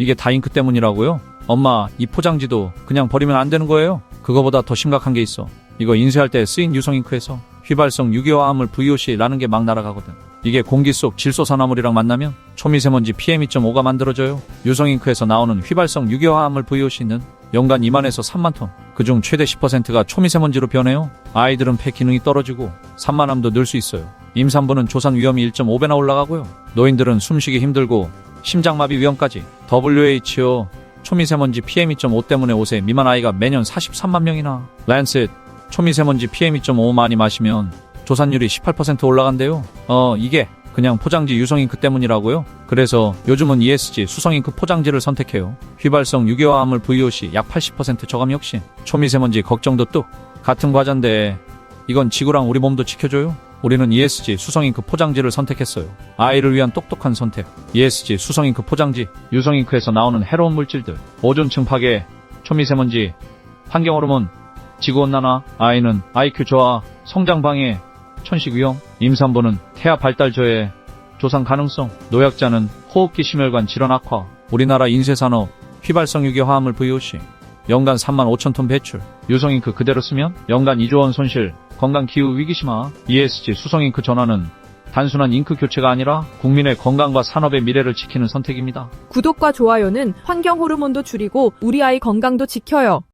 이게 다 잉크 때문이라고요? 엄마, 이 포장지도 그냥 버리면 안 되는 거예요? 그거보다 더 심각한 게 있어. 이거 인쇄할 때 쓰인 유성 잉크에서 휘발성 유기화합물 VOC라는 게 막 날아가거든. 이게 공기 속 질소산화물이랑 만나면 초미세먼지 PM2.5가 만들어져요. 유성 잉크에서 나오는 휘발성 유기화합물 VOC는 연간 2만에서 3만 톤. 그중 최대 10%가 초미세먼지로 변해요. 아이들은 폐 기능이 떨어지고 산만함도 늘 수 있어요. 임산부는 조산 위험이 1.5배나 올라가고요. 노인들은 숨쉬기 힘들고 심장마비 위험까지. WHO 초미세먼지 PM2.5 때문에 5세 미만 아이가 매년 43만 명이나. 란셋 초미세먼지 PM2.5 많이 마시면 조산율이 18% 올라간대요. 어, 이게 그냥 포장지 유성 잉크 때문이라고요? 그래서 요즘은 ESG 수성 잉크 포장지를 선택해요. 휘발성 유기화합물 VOC 약 80% 저감 역시 초미세먼지 걱정도 뚝 같은 과자인데 이건 지구랑 우리 몸도 지켜줘요. 우리는 ESG 수성잉크 포장지를 선택했어요. 아이를 위한 똑똑한 선택. ESG 수성잉크 포장지. 유성잉크에서 나오는 해로운 물질들. 오존층 파괴, 초미세먼지, 환경호르몬, 지구온난화, 아이는 IQ 저하, 성장 방해, 천식 위험, 임산부는 태아 발달 저해, 조상 가능성, 노약자는 호흡기 심혈관 질환 악화, 우리나라 인쇄산업, 휘발성 유기 화합물 VOC, 연간 3만 5천 톤 배출, 유성잉크 그대로 쓰면 연간 2조 원 손실, 건강 기후 위기 심화, ESG 수성잉크 전환은 단순한 잉크 교체가 아니라 국민의 건강과 산업의 미래를 지키는 선택입니다. 구독과 좋아요는 환경 호르몬도 줄이고 우리 아이 건강도 지켜요.